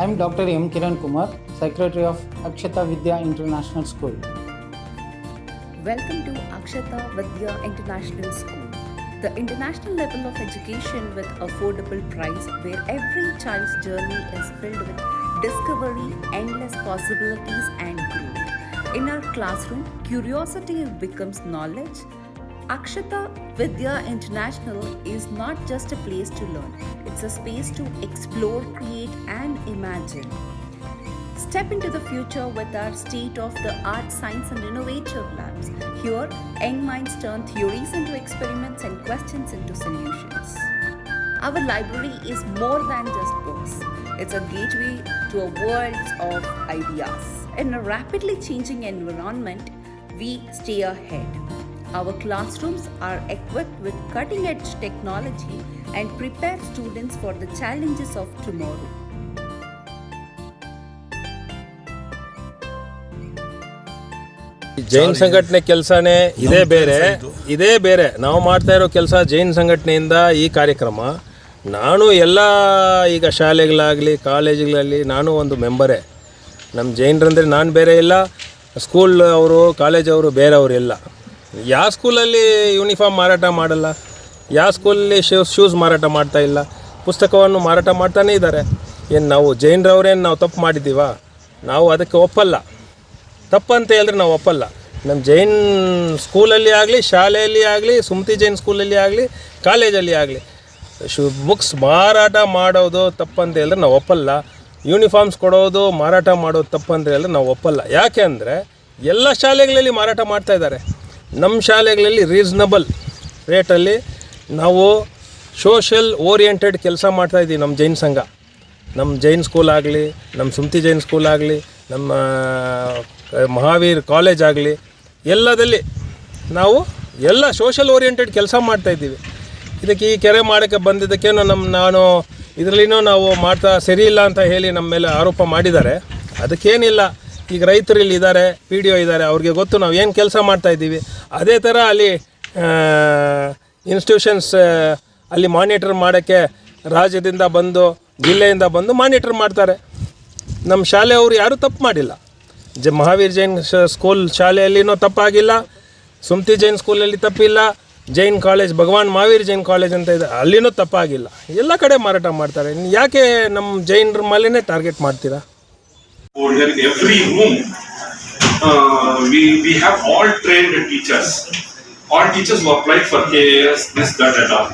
I am Dr. M. Kiran Kumar, Secretary of Akshata Vidya International School. Welcome to Akshata Vidya International School, the international level of education with affordable price where every child's journey is filled with discovery, endless possibilities and growth. In our classroom, curiosity becomes knowledge. Akshata Vidya International is not just a place to learn, it's a space to explore, create and imagine. Step into the future with our state of the art, science, and innovative labs. Here, young minds turn theories into experiments and questions into solutions. Our library is more than just books, it's a gateway to a world of ideas. In a rapidly changing environment, we stay ahead. Our classrooms are equipped with cutting edge technology and prepare students for the challenges of tomorrow. Jain ಸಂಘಟನೆ ಕೆಲಸನೇ ಇದೇ ಬೇರೆ ಇದೇ. ಬೇರೆ. ನಾವು ಮಾಡ್ತಾ ಇರೋ ಕೆಲಸ ಜೈನ್ ಸಂಘಟನೆಯಿಂದ ಈ ಕಾರ್ಯಕ್ರಮ. ನಾನು ಎಲ್ಲ ಈಗ ಶಾಲೆಗಳಾಗಲಿ ಕಾಲೇಜುಗಳಲ್ಲಿ ನಾನು ಒಂದು ಮೆಂಬರೇ. ನಮ್ಮ ಜೈನರಂದರೆ ನಾನು ಬೇರೆ ಇಲ್ಲ ಸ್ಕೂಲ್ ಅವರು ಕಾಲೇಜವರು ಬೇರೆಯವರು ಇಲ್ಲ. ಯಾವ ಸ್ಕೂಲಲ್ಲಿ ಯೂನಿಫಾರ್ಮ್ ಮಾರಾಟ ಮಾಡಲ್ಲ, ಯಾವ ಸ್ಕೂಲಲ್ಲಿ ಶೂಸ್ ಶೂಸ್ ಮಾರಾಟ ಮಾಡ್ತಾ ಇಲ್ಲ, ಪುಸ್ತಕವನ್ನು ಮಾರಾಟ ಮಾಡ್ತಾನೇ ಇದ್ದಾರೆ. ಏನು ನಾವು ಜೈನ್ರವರೇನು ನಾವು ತಪ್ಪು ಮಾಡಿದ್ದೀವ? ನಾವು ಅದಕ್ಕೆ ಒಪ್ಪಲ್ಲ. ತಪ್ಪಂತ ಹೇಳಿದ್ರೆ ನಾವು ಒಪ್ಪಲ್ಲ. ನಮ್ಮ ಜೈನ್ ಸ್ಕೂಲಲ್ಲಿ ಆಗಲಿ, ಶಾಲೆಯಲ್ಲಿ ಆಗಲಿ, ಸುಮತಿ ಜೈನ್ ಸ್ಕೂಲಲ್ಲಿ ಆಗಲಿ, ಕಾಲೇಜಲ್ಲಿ ಆಗಲಿ, ಶು ಬುಕ್ಸ್ ಮಾರಾಟ ಮಾಡೋದು ತಪ್ಪಂತ ಹೇಳಿದ್ರೆ ನಾವು ಒಪ್ಪಲ್ಲ. ಯೂನಿಫಾರ್ಮ್ಸ್ ಕೊಡೋದು ಮಾರಾಟ ಮಾಡೋದು ತಪ್ಪಂತ ಹೇಳಿದ್ರೆ ನಾವು ಒಪ್ಪಲ್ಲ. ಯಾಕೆ ಅಂದರೆ ಎಲ್ಲ ಶಾಲೆಗಳಲ್ಲಿ ಮಾರಾಟ ಮಾಡ್ತಾ ಇದ್ದಾರೆ. ನಮ್ಮ ಶಾಲೆಗಳಲ್ಲಿ ರೀಸ್ನಬಲ್ ರೇಟಲ್ಲಿ ನಾವು ಸೋಷಲ್ ಓರಿಯೆಂಟೆಡ್ ಕೆಲಸ ಮಾಡ್ತಾಯಿದ್ದೀವಿ ನಮ್ಮ ಜೈನ್ ಸಂಘ. ನಮ್ಮ ಜೈನ್ ಸ್ಕೂಲ್ ಆಗಲಿ ನಮ್ಮ ಸುಮತಿ ಜೈನ್ ಸ್ಕೂಲ್ ಆಗಲಿ, ನಮ್ಮ ಮಹಾವೀರ್ ಕಾಲೇಜ್ ಆಗಲಿ, ಎಲ್ಲದಲ್ಲಿ ನಾವು ಎಲ್ಲ ಸೋಷಲ್ ಓರಿಯೆಂಟೆಡ್ ಕೆಲಸ ಮಾಡ್ತಾಯಿದ್ದೀವಿ ಇದಕ್ಕೆ ಈ ಕೆರೆ ಮಾಡೋಕ್ಕೆ ಬಂದಿದ್ದಕ್ಕೇನೋ ನಮ್ಮ ನಾನು ಇದರಲ್ಲಿನೂ ನಾವು ಮಾಡ್ತಾ ಸರಿ ಇಲ್ಲ ಅಂತ ಹೇಳಿ ನಮ್ಮ ಮೇಲೆ ಆರೋಪ ಮಾಡಿದ್ದಾರೆ. ಅದಕ್ಕೇನಿಲ್ಲ. ಈಗ ರೈತರು ಇಲ್ಲಿ ಇದ್ದಾರೆ ಪಿ ಡಿ ಒ ಇದ್ದಾರೆ, ಅವ್ರಿಗೆ ಗೊತ್ತು ನಾವು ಏನು ಕೆಲಸ ಮಾಡ್ತಾಯಿದ್ದೀವಿ ಅದೇ ಥರ ಅಲ್ಲಿ ಇನ್ಸ್ಟಿಟ್ಯೂಷನ್ಸ್ ಅಲ್ಲಿ ಮಾನಿಟರ್ ಮಾಡೋಕ್ಕೆ ರಾಜ್ಯದಿಂದ ಬಂದು, ಜಿಲ್ಲೆಯಿಂದ ಬಂದು ಮಾನಿಟರ್ ಮಾಡ್ತಾರೆ. ನಮ್ಮ ಶಾಲೆಯವರು ಯಾರೂ ತಪ್ಪು ಮಾಡಿಲ್ಲ. ಜ ಮಹಾವೀರ್ ಜೈನ್ ಸ್ಕೂಲ್ ಶಾಲೆಯಲ್ಲಿನೂ ತಪ್ಪಾಗಿಲ್ಲ, ಸುಮತಿ ಜೈನ್ ಸ್ಕೂಲಲ್ಲಿ ತಪ್ಪಿಲ್ಲ, ಜೈನ್ ಕಾಲೇಜ್ ಭಗವಾನ್ ಮಹಾವೀರ್ ಜೈನ್ ಕಾಲೇಜ್ ಅಂತ ಇದೆ, ಅಲ್ಲಿನೂ ತಪ್ಪಾಗಿಲ್ಲ. ಎಲ್ಲ ಕಡೆ ಮಾರಾಟ ಮಾಡ್ತಾರೆ. ಯಾಕೆ ನಮ್ಮ ಜೈನರ ಮೇಲೇ ಟಾರ್ಗೆಟ್ ಮಾಡ್ತೀರಾ? Over in every room, uh, we, we have all trained teachers. All teachers who applied for KAS, this, that and all.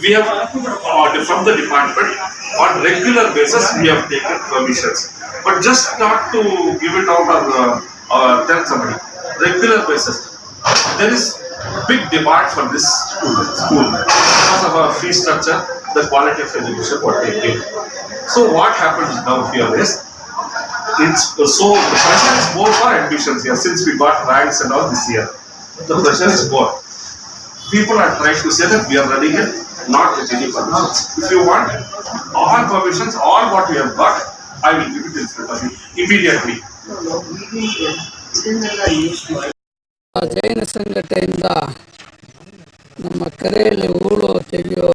We have, uh, from the department, on regular basis, we have taken permissions. But just not to give it out or uh, uh, tell somebody, regular basis. There is big demand for this school, school because of our fee structure, the quality of education what they give. So what happens now here is, it's so the pressure is more for admissions here since we got ranks and all this year. The pressure is more. People are trying to say that we are running it not with any permissions. If you want all permissions, all what we have got, I will give it in front of you immediately. ಜೈನ ಸಂಘಟನೆಯಿಂದ ನಮ್ಮ ಕೆರೆಯಲ್ಲಿ ಹೂಳು ತೆಗೆಯೋ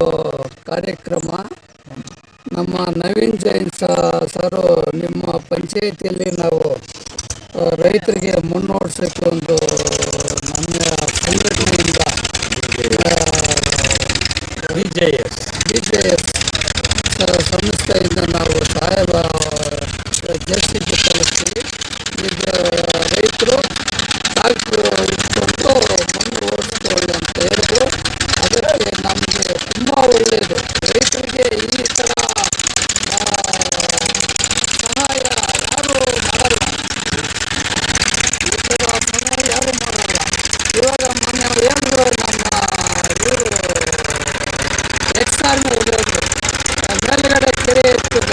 ಕಾರ್ಯಕ್ರಮ ನಮ್ಮ Naveen Jain sir ನಿಮ್ಮ ಪಂಚಾಯಿತಿಯಲ್ಲಿ ನಾವು ರೈತರಿಗೆ ಮುನ್ನೋಡ್ಸೋಕ್ಕೆ ಒಂದು ನಮ್ಮ ಸಂಘಟನೆಯಿಂದ B J S. B J S ಸಂಸ್ಥೆಯಿಂದ ನಾವು ಸಾಹೇಬ ಜಸ್ಟಿಸ್ ರೈತರು ಟ್ರಾಕ್ಟ್ರು ಇಟ್ಕೊಂಡು ಮಣ್ಣು ಓಡಿಸ್ಕೊಳ್ಳಿ ಅಂತ ಹೇಳಿದ್ರು ಅದಕ್ಕೆ ನಮಗೆ ತುಂಬ ಒಳ್ಳೆಯದು ರೈತರಿಗೆ ಈ ಥರ ಆ, ಸಹಾಯ ಯಾರು ಮಾಡಲ್ಲ ಈ ಥರ ಸಹಾಯ ಯಾರು ಮಾಡಲ್ಲ ಇವಾಗ ಮೊನ್ನೆ ಹೇಳಿದ್ರು ನಮ್ಮ ಇವರು ಎಕ್ಸ್ ಆರ್ಮಿ ಹೋಗೋದು ಮೇಲ್ಗಡೆ ಕೆರೆ ಇರ್ತದ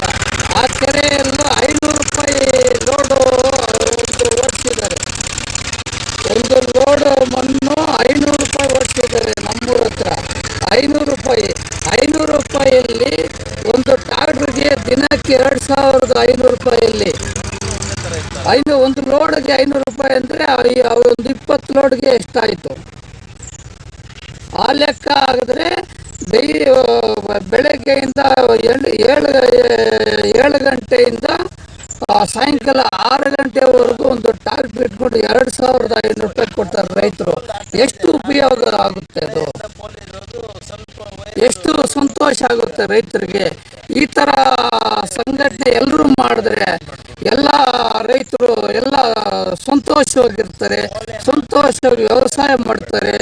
ಆ ಕೆರೆಯಲ್ಲೂ ಐನೂರು ರೂಪಾಯಿ ಲೋಡು ಒಂದು ಓಡಿಸಿದ್ದಾರೆ ಒಂದು ಲೋಡ್ ಮಣ್ಣು ಐನೂರು ಓಡಿಸಿದ್ದಾರೆ ನಮ್ಮೂರ ಹತ್ರ ಐನೂರು ರೂಪಾಯಿ, ಐನೂರು ರೂಪಾಯಿಯಲ್ಲಿ ಒಂದು ಟಾಕ್ಟ್ರಿಗೆ ದಿನಕ್ಕೆ ಎರಡು ಸಾವಿರದ ಐನೂರು ರೂಪಾಯಿಯಲ್ಲಿ. ಐನೂ ಒಂದು ಲೋಡ್ಗೆ ಐನೂರು ರೂಪಾಯಿ ಅಂದರೆ ಒಂದು ಇಪ್ಪತ್ತು ಲೋಡ್ಗೆ ಎಷ್ಟಾಯಿತು? ಆ ಲೆಕ್ಕ ಆಗಿದ್ರೆ ಡೈ ಬೆಳಗ್ಗೆಯಿಂದ ಏಳು ಏಳು ಗಂಟೆಯಿಂದ ಸಾಯಂಕಾಲ ಆರು ಗಂಟೆವರೆಗೂ ಒಂದು ಟಾರ್ಪ್ ಇಟ್ಕೊಂಡು ಎರಡು ಸಾವಿರದ ಐನೂರು ರೂಪಾಯಿ ಕೊಡ್ತಾರೆ ರೈತರು. ಎಷ್ಟು ಉಪಯೋಗ ಆಗುತ್ತೆ ಅದು? ಎಷ್ಟು ಸಂತೋಷ ಆಗುತ್ತೆ ರೈತರಿಗೆ? ಈ ತರ ಸಂಘಟನೆ ಎಲ್ಲರೂ ಮಾಡಿದ್ರೆ ಎಲ್ಲ ರೈತರು ಎಲ್ಲ ಸಂತೋಷವಾಗಿರ್ತಾರೆ, ಸಂತೋಷವಾಗಿ ವ್ಯವಸಾಯ ಮಾಡ್ತಾರೆ,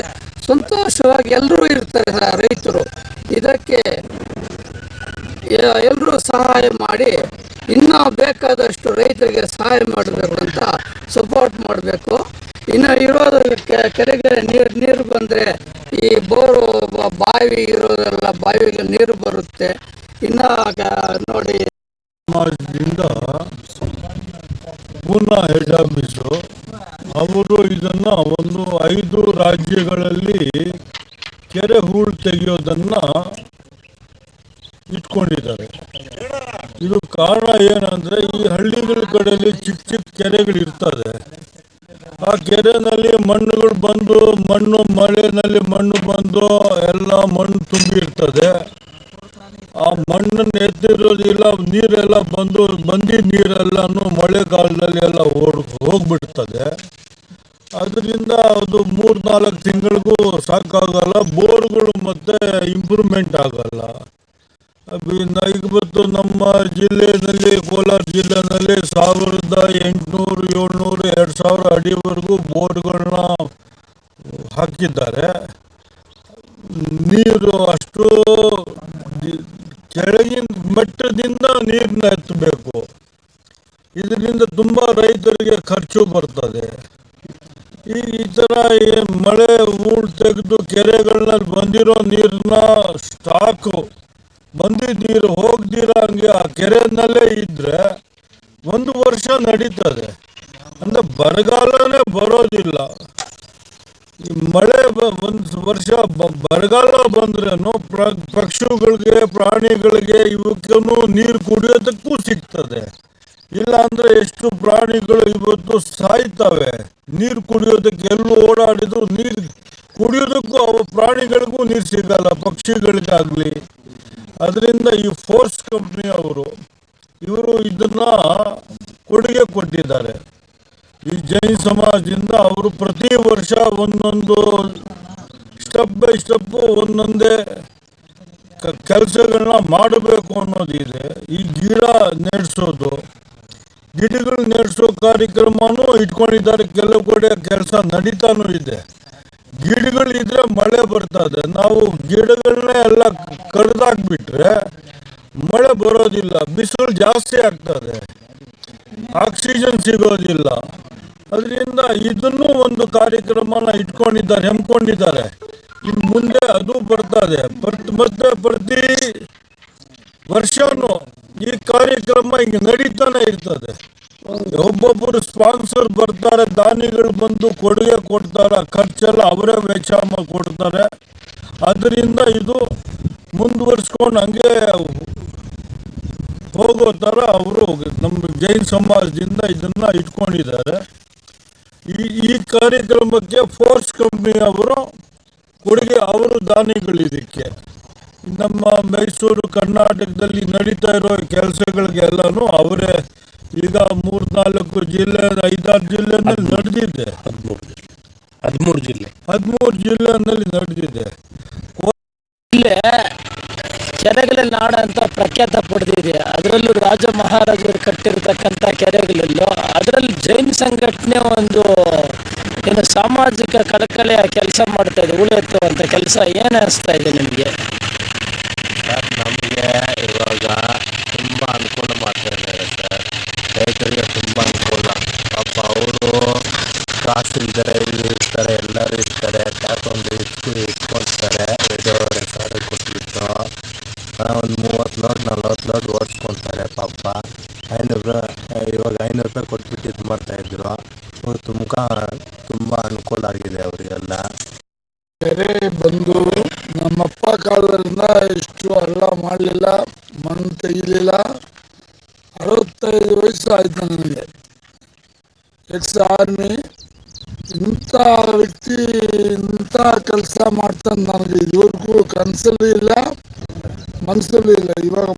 ಸಂತೋಷವಾಗಿ ಎಲ್ಲರೂ ಇರ್ತಾರೆ ರೈತರು. ಇದಕ್ಕೆ ಎಲ್ಲರೂ ಸಹಾಯ ಮಾಡಿ ಇನ್ನೂ ಬೇಕಾದಷ್ಟು ರೈತರಿಗೆ ಸಹಾಯ ಮಾಡಬೇಕು ಅಂತ ಸಪೋರ್ಟ್ ಮಾಡಬೇಕು. ಇನ್ನು ಇರೋದು ಕೆರೆಗೆ ನೀರು ನೀರು ಬಂದರೆ ಈ ಬೋರು ಬಾವಿ ಇರೋದೆಲ್ಲ ಬಾವಿಗೆ ನೀರು ಬರುತ್ತೆ. ಇನ್ನು ನೋಡಿ ಸಮಾಜದಿಂದ ಪೂರ್ಣ ಹೆಡ್ ಅವರು ಇದನ್ನು ಒಂದು ಐದು ರಾಜ್ಯಗಳಲ್ಲಿ ಕೆರೆ ಹೂಳು ತೆಗೆಯೋದನ್ನ ಇಟ್ಕೊಂಡಿದ್ದಾರೆ. ಇದು ಕಾರಣ ಏನಂದ್ರೆ ಈ ಹಳ್ಳಿಗಳ ಕಡೆಯಲ್ಲಿ ಚಿಕ್ಕ ಚಿಕ್ಕ ಕೆರೆಗಳು ಇರ್ತದೆ ಆ ಕೆರೆನಲ್ಲಿ ಮಣ್ಣುಗಳು ಬಂದು, ಮಣ್ಣು ಮಳೆನಲ್ಲಿ ಮಣ್ಣು ಬಂದು ಎಲ್ಲ ಮಣ್ಣು ತುಂಬಿರ್ತದೆ. ಆ ಮಣ್ಣನ್ನು ಎತ್ತಿರೋದಿಲ್ಲ, ನೀರೆಲ್ಲ ಬಂದು ಬಂದಿದ್ದ ನೀರೆಲ್ಲನೂ ಮಳೆಗಾಲದಲ್ಲಿ ಎಲ್ಲ ಓಡ್, ಹೋಗ್ಬಿಡ್ತದೆ. ಅದರಿಂದ ಅದು ಮೂರು ನಾಲ್ಕು ತಿಂಗಳಿಗೂ ಸಾಕಾಗಲ್ಲ, ಬೋರ್ಗಳು ಮತ್ತೆ ಇಂಪ್ರೂವ್ಮೆಂಟ್ ಆಗಲ್ಲ. ಈಗ ನಮ್ಮ ಜಿಲ್ಲೆಯಲ್ಲಿ ಕೋಲಾರ ಜಿಲ್ಲೆಯಲ್ಲಿ ಸಾವಿರದ ಎಂಟುನೂರು, ಏಳ್ನೂರು, ಎರಡು ಸಾವಿರ ಅಡಿವರೆಗೂ ಬೋರ್ಡ್ಗಳನ್ನ ಹಾಕಿದ್ದಾರೆ. ನೀರು ಅಷ್ಟು ಕೆಳಗಿನ ಮಟ್ಟದಿಂದ ನೀರನ್ನ ಎತ್ತಬೇಕು. ಇದರಿಂದ ತುಂಬ ರೈತರಿಗೆ ಖರ್ಚು ಬರ್ತದೆ. ಈ ಈ ಥರ ಮಳೆ, ಊಳು ತೆಗೆದು ಕೆರೆಗಳಲ್ಲಿ ಬಂದಿರೋ ನೀರನ್ನ ಸ್ಟಾಕು ಬಂದಿದ್ದ ನೀರು ಹೋಗ್ದಿರ ಹಂಗೆ ಆ ಕೆರೆನಲ್ಲೇ ಇದ್ರೆ ಒಂದು ವರ್ಷ ನಡೀತದೆ. ಅಂದ್ರೆ ಬರಗಾಲನೇ ಬರೋದಿಲ್ಲ. ಈ ಮಳೆ ಒಂದು ವರ್ಷ ಬರಗಾಲ ಬಂದ್ರೇನು ಪ್ರ ಪಕ್ಷಿಗಳಿಗೆ, ಪ್ರಾಣಿಗಳಿಗೆ ಇವಕ್ಕೂ ನೀರು ಕುಡಿಯೋದಕ್ಕೂ ಸಿಗ್ತದೆ. ಇಲ್ಲ ಅಂದ್ರೆ ಎಷ್ಟು ಪ್ರಾಣಿಗಳು ಇವತ್ತು ಸಾಯ್ತವೆ. ನೀರು ಕುಡಿಯೋದಕ್ಕೆ ಎಲ್ಲೂ ಓಡಾಡಿದ್ರು ನೀರು ಕುಡಿಯೋದಕ್ಕೂ ಅವು ಪ್ರಾಣಿಗಳಿಗೂ ನೀರು ಸಿಗಲ್ಲ, ಪಕ್ಷಿಗಳಿಗಾಗ್ಲಿ. ಅದರಿಂದ ಈ ಫೋರ್ಸ್ ಕಂಪ್ನಿ ಅವರು, ಇವರು ಇದನ್ನ ಕೊಡುಗೆ ಕೊಟ್ಟಿದ್ದಾರೆ. ಈ ಜೈನ್ ಸಮಾಜದಿಂದ ಅವರು ಪ್ರತಿ ವರ್ಷ ಒಂದೊಂದು ಸ್ಟೆಪ್ ಬೈ ಸ್ಟೆಪ್ ಒಂದೊಂದೇ ಕೆಲಸಗಳನ್ನ ಮಾಡಬೇಕು ಅನ್ನೋದಿದೆ. ಈ ಗಿಡ ನೆಡ್ಸೋದು, ಗಿಡಗಳು ನೆಡ್ಸೋ ಕಾರ್ಯಕ್ರಮನೂ ಇಟ್ಕೊಂಡಿದ್ದಾರೆ. ಕೆಲವು ಕಡೆ ಕೆಲಸ ನಡೀತಾನೂ ಇದೆ. ಗಿಡಗಳಿದ್ರೆ ಮಳೆ ಬರ್ತದೆ. ನಾವು ಗಿಡಗಳನ್ನೇ ಎಲ್ಲ ಕಡ್ದಾಕ್ಬಿಟ್ರೆ ಮಳೆ ಬರೋದಿಲ್ಲ, ಬಿಸಿಲು ಜಾಸ್ತಿ ಆಗ್ತದೆ. ಆಕ್ಸಿಜನ್ ಸಿಗೋದಿಲ್ಲ. ಅದರಿಂದ ಇದನ್ನು ಒಂದು ಕಾರ್ಯಕ್ರಮನ ಇಟ್ಕೊಂಡಿದ್ದಾರೆ ಹೆಮ್ಕೊಂಡಿದ್ದಾರೆ ಇನ್ನು ಮುಂದೆ ಅದು ಬರ್ತದೆ. ಮತ್ತೆ ಪ್ರತಿ ವರ್ಷವೂ ಈ ಕಾರ್ಯಕ್ರಮ ಹಿಂಗೆ ನಡೀತಾನೆ ಇರ್ತದೆ. ಒಬ್ಬೊಬ್ಬರು ಸ್ಪಾನ್ಸರ್ ಬರ್ತಾರೆ, ದಾನಿಗಳು ಬಂದು ಕೊಡುಗೆ ಕೊಡ್ತಾರೆ, ಖರ್ಚೆಲ್ಲ ಅವರೇ ವೆಚ್ಚ ಕೊಡ್ತಾರೆ. ಅದರಿಂದ ಇದು ಮುಂದುವರಿಸ್ಕೊಂಡು ಹಂಗೆ ಹೋಗೋ ಥರ ಅವರು ನಮ್ಮ ಜೈನ್ ಸಮಾಜದಿಂದ ಇದನ್ನ ಇಟ್ಕೊಂಡಿದ್ದಾರೆ. ಈ ಈ ಕಾರ್ಯಕ್ರಮಕ್ಕೆ ಫೋರ್ಸ್ ಕಂಪ್ನಿಯವರು ಕೊಡುಗೆ, ಅವರು ದಾನಿಗಳು ಇದಕ್ಕೆ. ನಮ್ಮ ಮೈಸೂರು ಕರ್ನಾಟಕದಲ್ಲಿ ನಡೀತಾ ಇರೋ ಕೆಲಸಗಳಿಗೆಲ್ಲನೂ ಅವರೇ ಈಗ ಮೂರ್ನಾಲ್ಕು ಜಿಲ್ಲೆ ಐದಾರು ಜಿಲ್ಲೆನಲ್ಲಿ ನಡೆದಿದೆ. ಹದಿಮೂರು ಜಿಲ್ಲೆ. ಹದಿಮೂರು ಜಿಲ್ಲೆನಲ್ಲಿ ನಡೆದಿದೆ. ಇಲ್ಲೇ ಕೆರೆಗಳ ನಾಡ ಅಂತ ಪ್ರಖ್ಯಾತ ಪಡೆದಿದೆ. ಅದರಲ್ಲೂ ರಾಜ ಮಹಾರಾಜರು ಕಟ್ಟಿರ್ತಕ್ಕಂಥ ಕೆರೆಗಳಲ್ಲೂ ಅದರಲ್ಲಿ ಜೈನ್ ಸಂಘಟನೆ ಒಂದು ಏನು ಸಾಮಾಜಿಕ ಕಳಕಳಿಯ ಕೆಲಸ ಮಾಡ್ತಾ ಇದೆ ಉಳಿಯುತ್ತುವಂಥ ಕೆಲಸ ಏನು ಅನಿಸ್ತಾ ಇದೆ ನಿಮಗೆ? ನಮಗೆ ಇವಾಗ ತುಂಬ ಅನುಕೂಲ ಮಾಡ್ತಾ ಇದ್ದಾರೆ ಸರ್ ರೈತರಿಗೆ ತುಂಬ ಅನುಕೂಲ. ಪಾಪ ಅವರು ಕಾಸು ಇದ್ದಾರೆ, ಇಲ್ಲಿ ಇರ್ತಾರೆ, ಎಲ್ಲರೂ ಇರ್ತಾರೆ ಒಂದು ಇಟ್ಟು ಇಟ್ಕೊಳ್ತಾರೆ. ಎರಡೂವರೆ ಸಾವಿರ ಕೊಟ್ಬಿಟ್ಟು ಒಂದು ಮೂವತ್ತು ಲೋಡ್, ನಲ್ವತ್ತು ಲೋಡ್ ಓಡಿಸ್ಕೊಳ್ತಾರೆ ಪಾಪ. ಐನೂರು ಇವಾಗ ಐನೂರು ರೂಪಾಯಿ ಕೊಟ್ಬಿಟ್ಟು ಇದು ಮಾಡ್ತಾಯಿದ್ರು ತುಂಬ ತುಂಬ ಅನುಕೂಲ ಆಗಿದೆ ಅವರಿಗೆಲ್ಲ. ಬೇರೆ ಬಂದು ನಮ್ಮಪ್ಪ ಕಾಲದಿಂದ ಇಷ್ಟು ಹಳ್ಳ ಮಾಡಲಿಲ್ಲ, ಮಣ್ಣು ತೆಗಿಲಿಲ್ಲ. ಅರವತ್ತೈದು ವಯಸ್ಸು ಆಯ್ತು ನನಗೆ? ಎಕ್ಸ್ ಆರ್ಮಿ ಇಂಥ ವ್ಯಕ್ತಿ ಇಂಥ ಕೆಲಸ ಮಾಡ್ತಾನೆ ನನಗೆ ಇದುವರೆಗೂ ಕನಸಲ್ಲೂ ಇಲ್ಲ ಮನಸ್ಸಲ್ಲೂ ಇಲ್ಲ. ಇವಾಗ